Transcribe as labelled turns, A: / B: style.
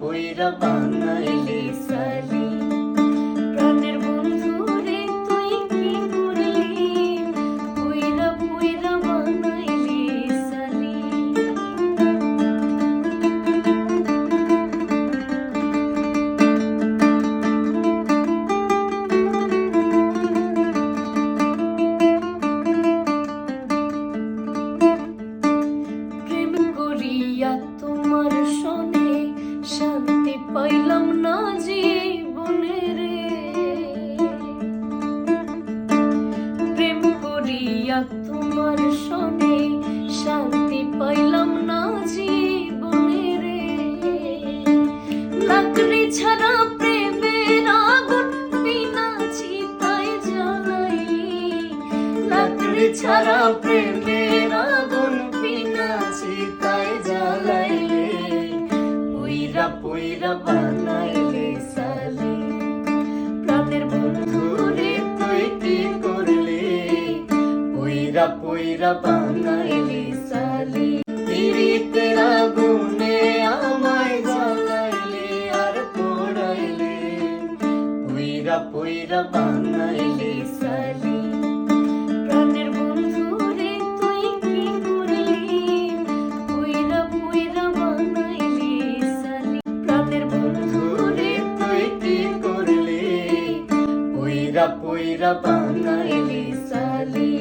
A: পুইরা বানাইলি সালি। প্রাণের বন্ধু রে, তুই কি করলি? পুইরা পুইরা বানাইলি সালি। প্রেম করিয়া পাইলাম না জীবনে রে। প্রেম করিয়া তোমার সনে শান্তি পাইলাম না জীবনে রে। লাকড়ি ছাড়া প্রেমের আগুন বিনা চিতায় জ্বালাই। ছাড়া প্রেমের আগুন পুইরা বানাইলে সালি। প্রাণের বন্ধু রে তুই কি করলি, পুইরা পুইরা বানাইলি সালি। পিরিতের আগুনে আর পোড়াইলে, পুইরা পুইরা বানাইলি সালি কইরা পানাইলি সালি।